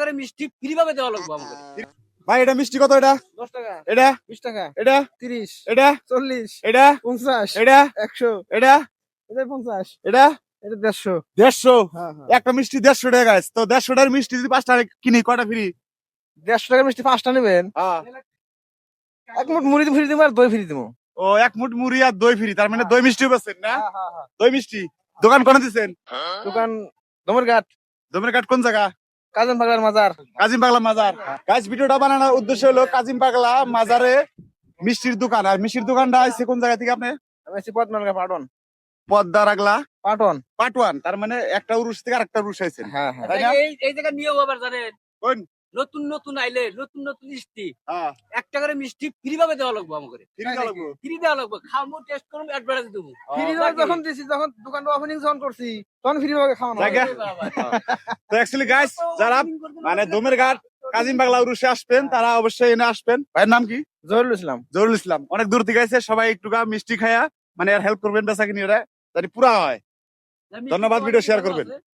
করে মিষ্টি ফ্রি ভাবে দেওয়া লাগবে আমাকে। ভাই এটা মিষ্টি কত এটা? দশ টাকা। এটা? বিশ টাকা। এটা? তিরিশ। এটা? চল্লিশ। এটা? পঞ্চাশ। এটা? একশো। এটা? এটা পঞ্চাশ। এটা? এটা দেড়শো। দেড়শো? হ্যাঁ হ্যাঁ। একটা মিষ্টি দেড়শো টাকা গাছ তো দেড়শো টাকার মিষ্টি যদি পাঁচটা কিনি কয়টা ফ্রি দেড়শো টাকার মিষ্টি পাঁচটা নেবেন? এক মুঠ মুড়ি ফ্রি দিব আর দই ফ্রি দিব। ও এক মুঠ মুড়ি আর দই ফ্রি তার মানে দই মিষ্টি বেছেন না? হ্যাঁ, দই মিষ্টি। দোকান কোনে দিচ্ছেন দোকান দমর ঘাট দমের কাঠ কোন জায়গা? কাজন পাগলার মাজার। কাজিম পাগলা মাজার। গাছ ভিডিওটা বানানোর উদ্দেশ্য হলো কাজিম পাগলা মাজারে মিষ্টির দোকান। আর মিষ্টির দোকানটা আছে কোন জায়গা থেকে আপনি? আমি আছি পদ্মানগা পাটন। পদ্মা রাগলা। পাটন। পাটওয়ান। তার মানে একটা উরুষ থেকে আরেকটা উরুষ হয়েছে হ্যাঁ হ্যাঁ। এই এই জায়গা নিয়েও আবার জানেন। কোন? নতুন নতুন আইলে নতুন নতুন মিষ্টি। হ্যাঁ। একটা করে মিষ্টি ফ্রি ভাবে দেওয়া লাগবে আমাকে ফ্রি দেওয়া লাগবো। ফ্রি দেওয়া লাগবে। খামো টেস্ট করব অ্যাডভার্টাইজ দেবো ফ্রি ও, যখন দিছি যখন দোকানটা ওপেনিং যখন করছি তখন ফ্রি ভাবে খাওয়ানো? তো অ্যাকচুয়ালি গাইস যারা মানে দমের ঘাট কাজিম বাংলা উরুষে আসবেন তারা অবশ্যই এনে আসবেন। ভাইয়ের নাম কি? জহুরুল ইসলাম। জরুল ইসলাম। অনেক দূর থেকে আছে সবাই একটু গা মিষ্টি খায়া মানে আর হেল্প করবেন বেচা কিনি ওরা যাতে পুরা হয় ধন্যবাদ, ভিডিও শেয়ার করবেন।